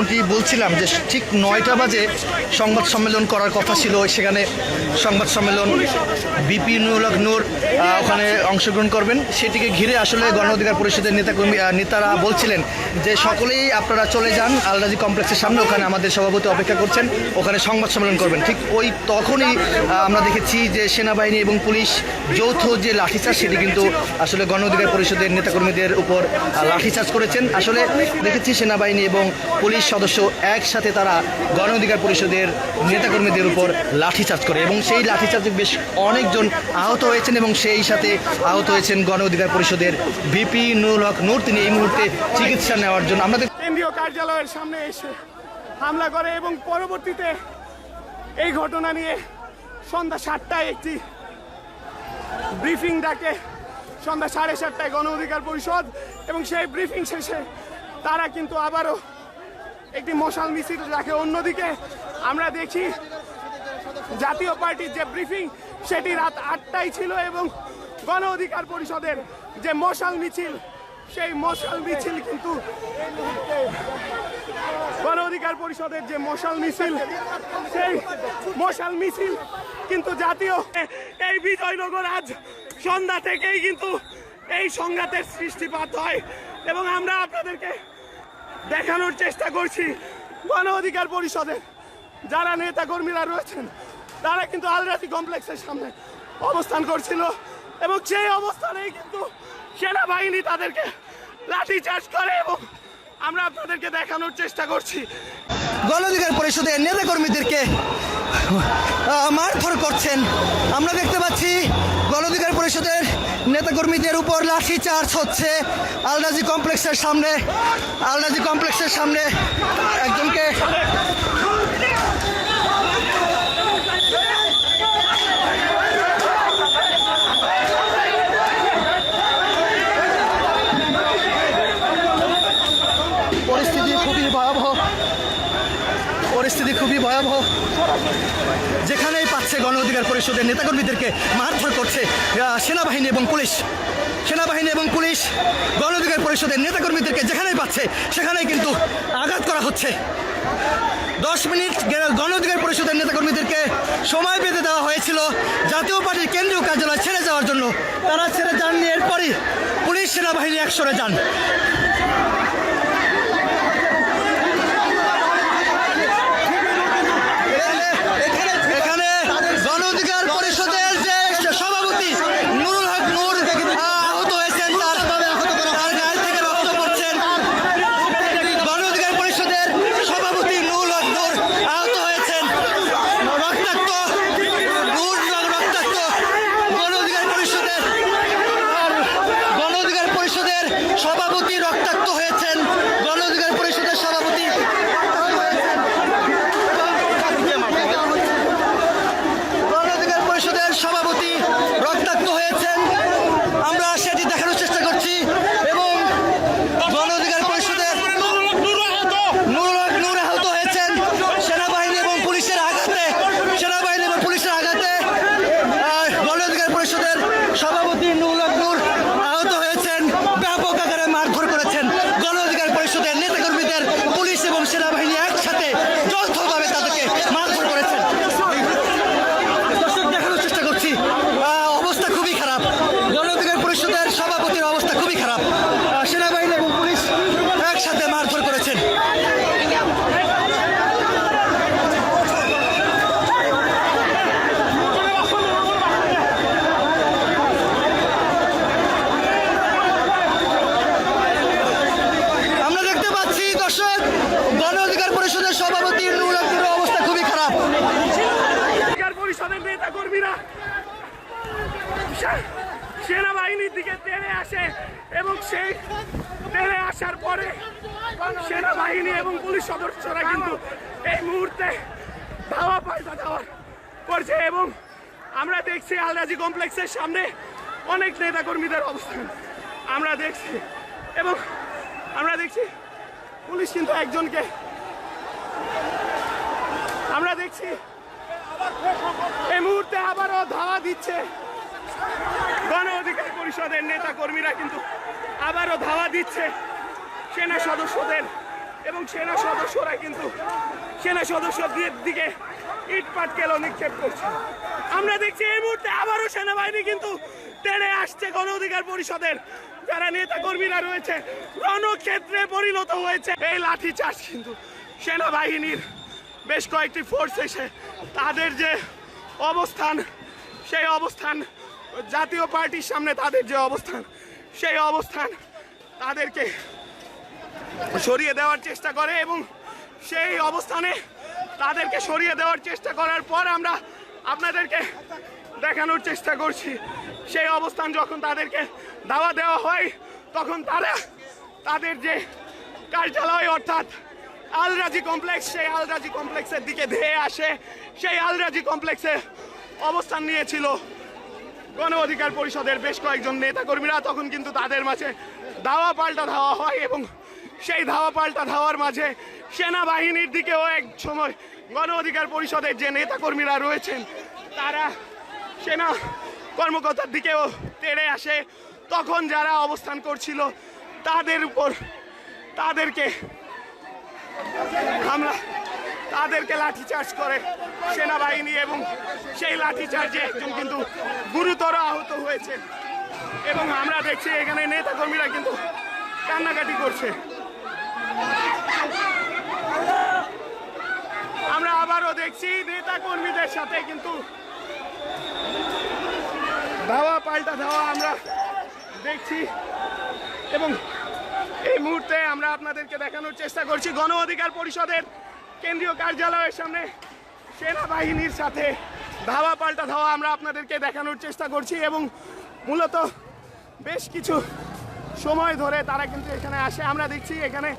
যেমনটি বলছিলাম যে ঠিক নয়টা বাজে সংবাদ সম্মেলন করার কথা ছিল, সেখানে সংবাদ সম্মেলন বিপি নুরুল নূর ওখানে অংশগ্রহণ করবেন। সেটিকে ঘিরে আসলে গণ অধিকার পরিষদের নেতাকর্মী নেতারা বলছিলেন যে সকলেই আপনারা চলে যান, আলরাজি কমপ্লেক্সের সামনে, ওখানে আমাদের সভাপতি অপেক্ষা করছেন, ওখানে সংবাদ সম্মেলন করবেন। ঠিক ওই তখনই আমরা দেখেছি যে সেনাবাহিনী এবং পুলিশ যৌথ যে লাঠিচার্জ, সেটি কিন্তু আসলে গণ অধিকার পরিষদের নেতাকর্মীদের উপর লাঠিচার্জ করেছেন। আসলে দেখেছি সেনাবাহিনী এবং পুলিশ সদস্য একসাথে তারা গণ অধিকার পরিষদের নেতাকর্মীদের উপর লাঠিচার্জ করে এবং সেই লাঠিচার্জে বেশ অনেকজন আহত হয়েছেন এবং সেই সাথে আহত হয়েছেন গণ অধিকার পরিষদের ভিপি নুরুল হক নূর। তিনি এই মুহূর্তে চিকিৎসা নেওয়ার জন্য আমাদের কেন্দ্রীয় কার্যালয়ের সামনে এসে হামলা করে এবং পরবর্তীতে এই ঘটনা নিয়ে সন্ধ্যা সাতটায় একটি ব্রিফিং ডাকে সন্ধ্যা সাড়ে সাতটায় গণ অধিকার পরিষদ এবং সেই ব্রিফিং শেষে তারা কিন্তু আবারও একটি মশাল মিছিল রাখে। অন্যদিকে আমরা দেখি জাতীয় পার্টির যে ব্রিফিং, সেটি রাত আটটায় ছিল এবং গণ অধিকার পরিষদের যে মশাল মিছিল, সেই মশাল মিছিল কিন্তু গণ অধিকার পরিষদের যে মশাল মিছিল, সেই মশাল মিছিল কিন্তু জাতীয় এই বিজয়নগর আজ সন্ধ্যা থেকেই কিন্তু এই সংঘাতের সৃষ্টিপাত হয়। এবং আমরা আপনাদেরকে দেখানোর চেষ্টা করছি গণ অধিকার পরিষদের। যারা নেতা কর্মীরা রয়েছেন, তারা কিন্তু আলরাতি কমপ্লেক্সের সামনে অবস্থান করছিল এবং সেই অবস্থানেই কিন্তু সেনাবাহিনী তাদেরকে লাঠি চার্জ করে এবং আমরা আপনাদেরকে দেখানোর চেষ্টা করছি। গণ অধিকার পরিষদের নেতাকর্মীদেরকে আহ, মারধর করছেন। আমরা দেখতে পাচ্ছি গণ অধিকার পরিষদের নেতাকর্মীদের উপর লাঠি চার্জ হচ্ছে আলরাজি কমপ্লেক্সের সামনে। আলরাজি কমপ্লেক্সের সামনে একজনকে পরিস্থিতি খুবই ভয়াবহ পরিস্থিতি খুবই ভয়াবহ যেখানেই পাচ্ছে গণ অধিকার পরিষদের নেতাকর্মীদেরকে মারধর করছে সেনাবাহিনী এবং পুলিশ। সেনাবাহিনী এবং পুলিশ, গণ অধিকার পরিষদের নেতাকর্মীদেরকে যেখানেই পাচ্ছে, সেখানেই কিন্তু আঘাত করা হচ্ছে। দশ মিনিট গণ অধিকার পরিষদের নেতাকর্মীদেরকে সময় বেঁধে দেওয়া হয়েছিল। জাতীয় পার্টির কেন্দ্রীয় কার্যালয় ছেড়ে যাওয়ার জন্য। তারা ছেড়ে যাননি, এরপরই পুলিশ সেনাবাহিনী একসরে যান। সেনাবাহিনী এবং পুলিশ সদস্যরা কিন্তু এই মুহূর্তে ধাওয়া পাল্টা ধাওয়া করছে এবং আমরা দেখছি আলরাজি কমপ্লেক্সের সামনে অনেক নেতা কর্মীদের অবস্থান। আমরা দেখছি এবং আমরা দেখছি পুলিশ কিন্তু একজনকে আমরা দেখছি এই মুহূর্তে আবারও ধাওয়া দিচ্ছে গণ অধিকার পরিষদের নেতা কর্মীরা কিন্তু আবারও ধাওয়া দিচ্ছে সেনা সদস্যদের। এবং সেনা সদস্যরা কিন্তু সেনা সদস্যদের দিকে ইট পাটকেল নিক্ষেপ করছে। আমরা দেখছি এই মুহূর্তে আবারও সেনাবাহিনী কিন্তু টেনে আসছে গণ অধিকার পরিষদের। যারা নেতা কর্মীরা রয়েছে, রণক্ষেত্রে পরিণত হয়েছে। এই লাঠি চার্জ কিন্তু সেনাবাহিনীর বেশ কয়েকটি ফোর্স এসে তাদের যে অবস্থান, সেই অবস্থান, জাতীয় পার্টির সামনে তাদের যে অবস্থান, সেই অবস্থান তাদেরকে সরিয়ে দেওয়ার চেষ্টা করে এবং সেই অবস্থানে তাদেরকে সরিয়ে দেওয়ার চেষ্টা করার পর আমরা আপনাদেরকে দেখানোর চেষ্টা করছি। সেই অবস্থান যখন তাদেরকে দাওয়া দেওয়া হয়, তখন তারা তাদের যে কার্যালয় অর্থাৎ আলরাজি কমপ্লেক্স, সেই আলরাজি কমপ্লেক্সের দিকে ধেয়ে আসে। সেই আলরাজি কমপ্লেক্সে অবস্থান নিয়েছিল গণ অধিকার পরিষদের বেশ কয়েকজন নেতাকর্মীরা। তখন কিন্তু তাদের মাঝে দাওয়া পাল্টা ধাওয়া হয় এবং সেই ধাওয়া পাল্টা ধাওয়ার মাঝে সেনাবাহিনীর দিকেও এক সময় গণ অধিকার পরিষদের যে নেতাকর্মীরা রয়েছেন, তারা সেনা কর্মকর্তার দিকেও তেড়ে আসে। তখন যারা অবস্থান করছিল, তাদের উপর তাদেরকে হামলা তাদেরকে লাঠিচার্জ করে সেনাবাহিনী এবং সেই লাঠিচার্জে একজন কিন্তু গুরুতর আহত হয়েছে। এবং আমরা দেখছি এখানে নেতাকর্মীরা কিন্তু কান্নাকাটি করছে। আমরা আবারও দেখছি নেতা কর্মীদের সাথে, কিন্তু ধাওয়া পাল্টা ধাওয়া আমরা দেখছি। এবং এই মুহূর্তে আমরা আপনাদেরকে দেখানোর চেষ্টা করছি গণ অধিকার পরিষদের কেন্দ্রীয় কার্যালয়ের সামনে সেনাবাহিনীর সাথে ধাওয়া পাল্টা ধাওয়া আমরা আপনাদেরকে দেখানোর চেষ্টা করছি এবং মূলত বেশ কিছু সময় ধরে তারা কিন্তু এখানে আসে। আমরা দেখছি এখানে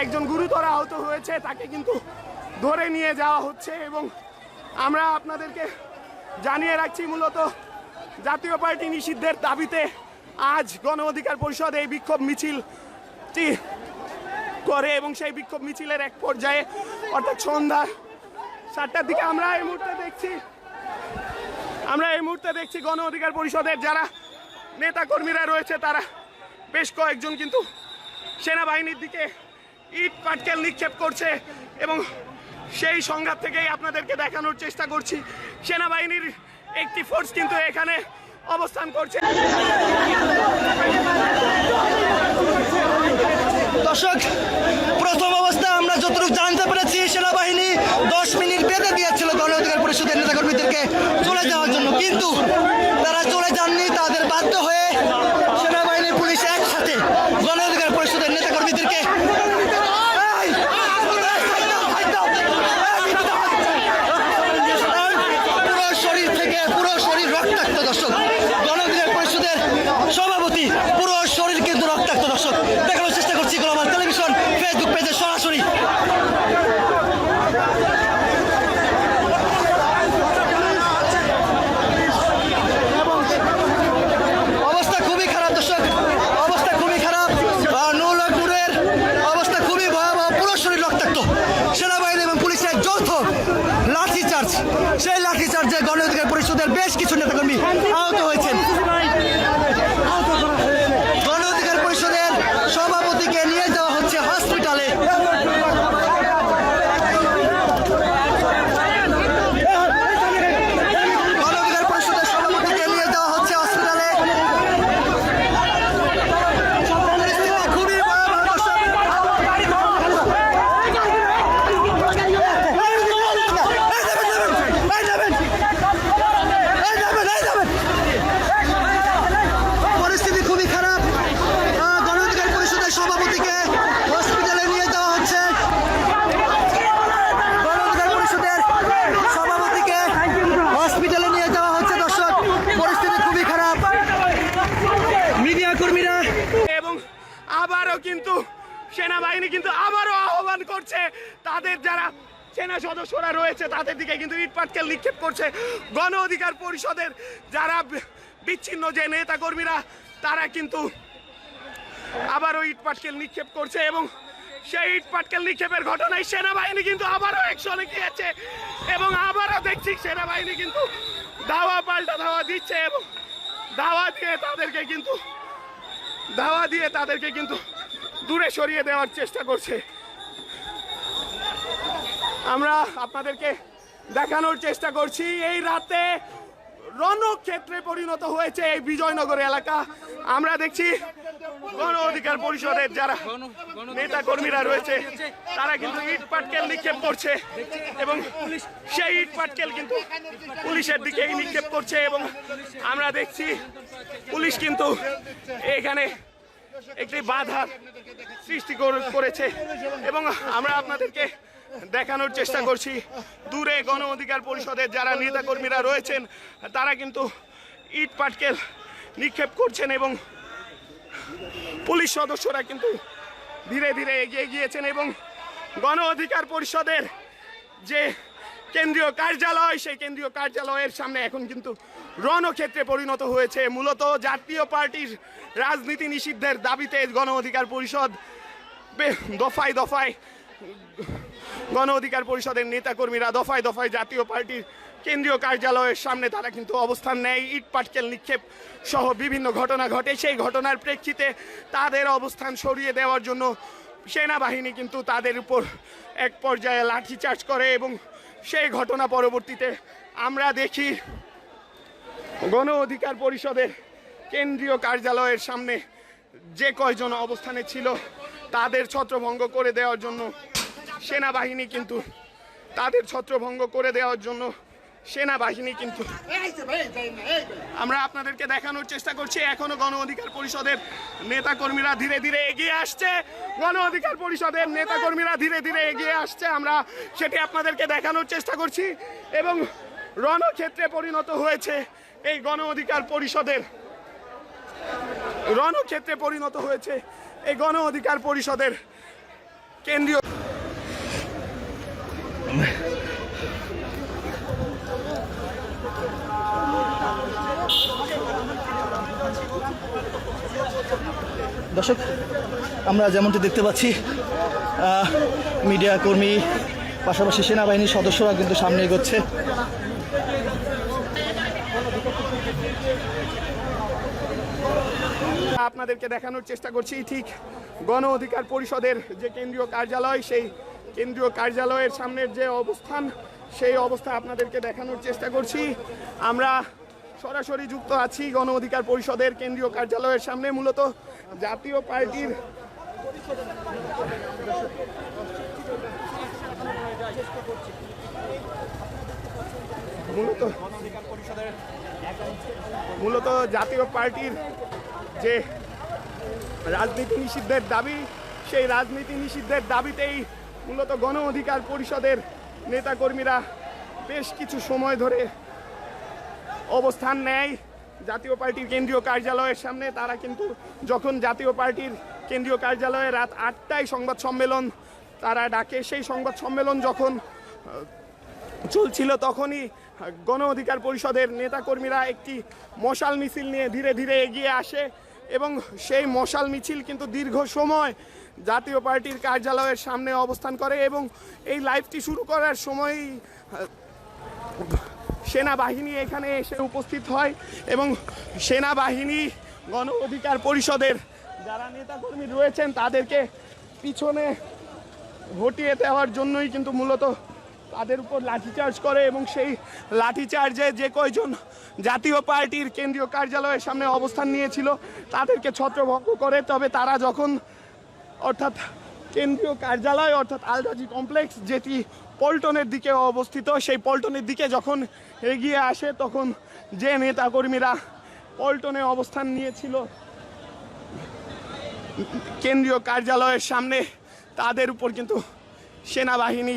একজন গুরুতর আহত হয়েছে, তাকে কিন্তু ধরে নিয়ে যাওয়া হচ্ছে এবং আমরা আপনাদেরকে জানিয়ে রাখছি মূলত জাতীয় পার্টি নিষিদ্ধের দাবিতে আজ গণ অধিকার পরিষদ এই বিক্ষোভ মিছিলটি করে এবং সেই বিক্ষোভ মিছিলের এক পর্যায়ে অর্থাৎ সন্ধ্যা সাতটার দিকে আমরা এই মুহূর্তে দেখছি, আমরা এই মুহূর্তে দেখছি গণ অধিকার পরিষদের যারা নেতা কর্মীরা রয়েছে, তারা বেশ কয়েকজন কিন্তু সেনাবাহিনীর দিকে ইট পাটকেল নিক্ষেপ করছে এবং সেই সংঘাত থেকেই আপনাদেরকে দেখানোর চেষ্টা করছি। সেনাবাহিনীর একটি ফোর্স কিন্তু এখানে অবস্থান করছে। দর্শক, প্রথম অবস্থায় আমরা যতটুকু জানতে পেরেছি, সেনাবাহিনী দশ মিনিট বেঁধে দিয়েছিল গণ অধিকার পরিষদের নেতাকর্মীদেরকে চলে যাওয়ার জন্য। কিন্তু তারা চলে যাননি, তাদের বাধ্য হয়ে সেনাবাহিনী পুলিশ একসাথে গণ অধিকার পরিষদের নেতাকর্মীদেরকে এই! এই, দাও, এই, দাও, এই, দাও। পুরো শরীর থেকে পুরো শরীর রক্তাক্ত দর্শক গণ অধিকার পরিষদের সভাপতি, পুরো শরীর কিন্তু রক্তাক্ত দর্শক। দেখানোর চেষ্টা করছি গ্লোবাল টেলিভিশন ফেসবুক পেজে সরাসরি। অবস্থা খুবই খারাপ অবস্থা খুবই খারাপ। অবস্থা খুবই পুরো শরীর সেনাবাহিনী এবং পুলিশের সেই লাঠি চার্জে গণ অধিকার পরিষদের বেশ কিছু নেতাকর্মী আহত হয়েছেন গণ অধিকার পরিষদের সভাপতিকে নিয়ে যাওয়া হচ্ছে হসপিটালে গণ অধিকার পরিষদের সভাপতিকে নিয়ে যাওয়া হচ্ছে হসপিটালে পরিস্থিতি খুবই ভয়াবহ দর্শক। পরিস্থিতি খুবই খারাপ আহ, গণ অধিকার পরিষদের সভাপতিকে হসপিটালে নিয়ে যাওয়া হচ্ছে গণ অধিকার পরিষদের সভাপতিকে হসপিটালে নিয়ে যাওয়া হচ্ছে দর্শক পরিস্থিতি খুবই খারাপ মিডিয়া কর্মীরা এবং আবারও কিন্তু সেনাবাহিনী কিন্তু আবারও আহ্বান করছে, তাদের যারা সেনা সদস্যরা রয়েছে, তাদের দিকে কিন্তু ইট পাটকেল নিক্ষেপ করছে। গণ অধিকার পরিষদের যারা বিচ্ছিন্ন যে নেতা কর্মীরা তারা কিন্তু আবারও ইট পাটকেল নিক্ষেপ করছে এবং সেই ইট পাটকেল নিক্ষেপের ঘটনায় সেনাবাহিনী কিন্তু আবারও একশনে গিয়েছে এবং আবারও দেখছি সেনাবাহিনী কিন্তু ধাওয়া পাল্টা ধাওয়া দিচ্ছে এবং ধাওয়া দিয়ে তাদেরকে কিন্তু, ধাওয়া দিয়ে তাদেরকে কিন্তু দূরে সরিয়ে দেওয়ার চেষ্টা করছে। আমরা আপনাদেরকে দেখানোর চেষ্টা করছি। এই রাতে রণক্ষেত্রে পরিণত হয়েছে এই বিজয়নগর এলাকা। আমরা দেখছি গণ অধিকার পরিষদের যারা নেতা কর্মীরা রয়েছে, তারা কিন্তু ইট পাটকেল নিক্ষেপ করছে এবং সেই ইট পাটকেল কিন্তু পুলিশের দিকে নিক্ষেপ করছে এবং আমরা দেখছি পুলিশ কিন্তু এখানে একটি বাধা সৃষ্টি কর- করেছে এবং আমরা আপনাদেরকে দেখানোর চেষ্টা করছি। দূরে গণ অধিকার পরিষদের যারা নেতাকর্মীরা রয়েছেন, তারা কিন্তু ইট পাটকেল নিক্ষেপ করছেন এবং পুলিশ সদস্যরা কিন্তু ধীরে ধীরে এগিয়ে গিয়েছেন এবং গণ অধিকার পরিষদের যে কেন্দ্রীয় কার্যালয়, সেই কেন্দ্রীয় কার্যালয়ের সামনে এখন কিন্তু রণক্ষেত্রে পরিণত হয়েছে। মূলত জাতীয় পার্টির রাজনীতি নিষিদ্ধের দাবিতে গণ অধিকার পরিষদ দফায় দফায় গণ অধিকার পরিষদের নেতাকর্মীরা দফায় দফায় জাতীয় পার্টির কেন্দ্রীয় কার্যালয়ের সামনে তারা কিন্তু অবস্থান নেয়। ইট পাটকেল নিক্ষেপ সহ বিভিন্ন ঘটনা ঘটে। সেই ঘটনার প্রেক্ষিতে তাদের অবস্থান সরিয়ে দেওয়ার জন্য সেনাবাহিনী কিন্তু তাদের উপর এক পর্যায়ে লাঠিচার্জ করে এবং সেই ঘটনা পরবর্তীতে আমরা দেখি গণ অধিকার পরিষদের কেন্দ্রীয় কার্যালয়ের সামনে যে কয়জন অবস্থানে ছিল তাদের ছত্রভঙ্গ করে দেওয়ার জন্য সেনাবাহিনী কিন্তু তাদের ছত্রভঙ্গ করে দেওয়ার জন্য সেনাবাহিনী কিন্তু আমরা আপনাদেরকে দেখানোর চেষ্টা করছি। এখনও গণ অধিকার পরিষদের নেতাকর্মীরা ধীরে ধীরে এগিয়ে আসছে। গণ অধিকার পরিষদের নেতাকর্মীরা ধীরে ধীরে এগিয়ে আসছে। আমরা সেটি আপনাদেরকে দেখানোর চেষ্টা করছি এবং রণক্ষেত্রে পরিণত হয়েছে এই গণ অধিকার পরিষদের। রণক্ষেত্রে পরিণত হয়েছে এই গণ অধিকার পরিষদের কেন্দ্রীয় দর্শক আমরা যেমনটি দেখতে পাচ্ছি মিডিয়া কর্মী পাশাপাশি সেনাবাহিনীর সদস্যরা কিন্তু সামনে এগোচ্ছে। আপনাদেরকে দেখানোর চেষ্টা করছি ঠিক গণ অধিকার পরিষদের যে কেন্দ্রীয় কার্যালয় সেই কেন্দ্রীয় কার্যালয়ের সামনের যে অবস্থান, সেই অবস্থা আপনাদেরকে দেখানোর চেষ্টা করছি। আমরা সরাসরি যুক্ত আছি গণ অধিকার পরিষদের কেন্দ্রীয় কার্যালয়ের সামনে। মূলত জাতীয় পার্টির মূলত মূলত জাতীয় পার্টির যে রাজনীতি নিষিদ্ধের দাবি, সেই রাজনীতি নিষিদ্ধের দাবিতেই মূলত গণ অধিকার পরিষদের নেতাকর্মীরা বেশ কিছু সময় ধরে অবস্থান নেয়। জাতীয় পার্টির কেন্দ্রীয় কার্যালয়ের সামনে তারা কিন্তু যখন জাতীয় পার্টির কেন্দ্রীয় কার্যালয়ে রাত আটটায় সংবাদ সম্মেলন তারা ডাকে, সেই সংবাদ সম্মেলন যখন চলছিল তখনই গণ অধিকার পরিষদের নেতাকর্মীরা একটি মশাল মিছিল নিয়ে ধীরে ধীরে এগিয়ে আসে এবং সেই মশাল মিছিল কিন্তু দীর্ঘ সময় জাতীয় পার্টির কার্যালয়ের সামনে অবস্থান করে এবং এই লাইভটি শুরু করার সময়ই সেনাবাহিনী এখানে এসে উপস্থিত হয় এবং সেনাবাহিনী, গণ অধিকার পরিষদের যারা নেতাকর্মী রয়েছেন তাদেরকে পিছনে হটিয়ে দেওয়ার জন্যই কিন্তু মূলত তাদের উপর লাঠিচার্জ করে এবং সেই লাঠিচার্জে যে কয়জন জাতীয় পার্টির কেন্দ্রীয় কার্যালয়ের সামনে অবস্থান নিয়েছিল তাদেরকে ছত্রভঙ্গ করে। তবে তারা যখন অর্থাৎ কেন্দ্রীয় কার্যালয়, অর্থাৎ আলদাজি কমপ্লেক্স, যেটি পল্টনের দিকে অবস্থিত, সেই পল্টনের দিকে যখন এগিয়ে আসে, তখন যে নেতাকর্মীরা পল্টনে অবস্থান নিয়েছিল, কেন্দ্রীয় কার্যালয়ের সামনে, তাদের উপর কিন্তু সেনাবাহিনী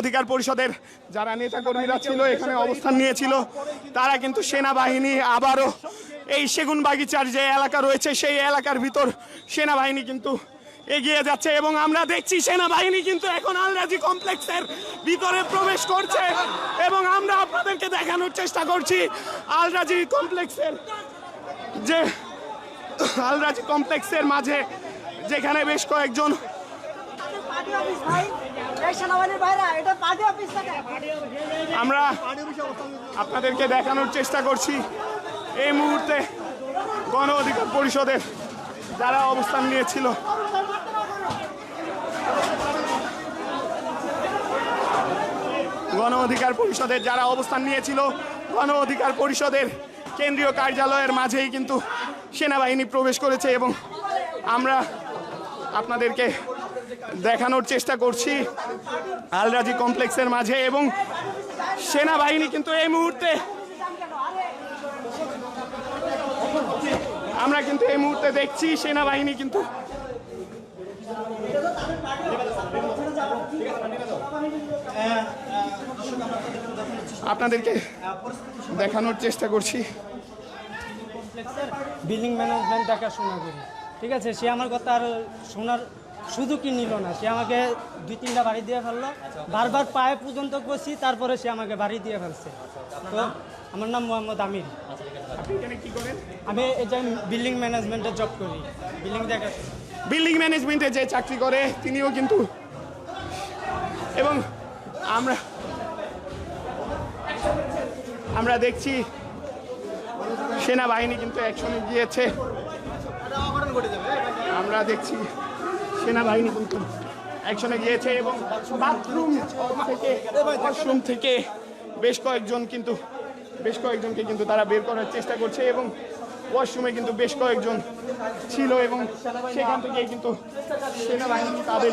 অধিকার পরিষদের যারা নেতাকর্মীরা ছিল, এখানে অবস্থান নিয়েছিল, তারা কিন্তু সেনাবাহিনী আবারও এই সেগুন বাগিচার যে এলাকা রয়েছে, সেই এলাকার ভিতর সেনাবাহিনী কিন্তু এগিয়ে যাচ্ছে এবং আমরা দেখছি সেনাবাহিনী কিন্তু এখন আলরাজি কমপ্লেক্সের ভিতরে প্রবেশ করছে এবং আমরা আপনাদেরকে দেখানোর চেষ্টা করছি আলরাজি কমপ্লেক্সের যে আলরাজি কমপ্লেক্সের মাঝে যেখানে বেশ কয়েকজন আমরা আপনাদেরকে দেখানোর চেষ্টা করছি এই মুহূর্তে গণ অধিকার পরিষদের যারা অবস্থান নিয়েছিল। গণ অধিকার পরিষদের যারা অবস্থান নিয়েছিল, গণ অধিকার পরিষদের কেন্দ্রীয় কার্যালয়ের মাঝেই কিন্তু সেনাবাহিনী প্রবেশ করেছে এবং আমরা আপনাদেরকে দেখানোর চেষ্টা করছি আলরাজি কমপ্লেক্সের মাঝে এবং সেনাবাহিনী কিন্তু এই মুহূর্তে আমরা কিন্তু এই মুহূর্তে দেখছি সেনাবাহিনী কিন্তু আপনাদেরকে দেখানোর চেষ্টা করছি। বিল্ডিং ম্যানেজমেন্ট দেখাশোনা করি। ঠিক আছে, সে আমার কথা আর শোনার সুযোগই নিল না সে আমাকে দুই তিনটা বাড়ি দিয়ে ফেলল। বারবার পায়ে পর্যন্ত করছি তারপরে সে আমাকে বাড়ি দিয়ে ফেলছে। তো আমার নাম মোহাম্মদ আমির। কি আমি এই যে বিল্ডিং ম্যানেজমেন্টে জব করি বিল্ডিং দেখা। বিল্ডিং ম্যানেজমেন্টে যে চাকরি করে তিনিও কিন্তু এবং আমরা আমরা দেখছি সেনাবাহিনী কিন্তু অ্যাকশনে গিয়েছে। আমরা দেখছি সেনাবাহিনী কিন্তু অ্যাকশনে গিয়েছে এবং বাথরুম থেকে, ওয়াশরুম থেকে বেশ কয়েকজন কিন্তু, বেশ কয়েকজনকে কিন্তু তারা বের করার চেষ্টা করছে এবং ওয়াশরুমে কিন্তু বেশ কয়েকজন ছিল এবং সেখান থেকে কিন্তু সেনাবাহিনী তাদের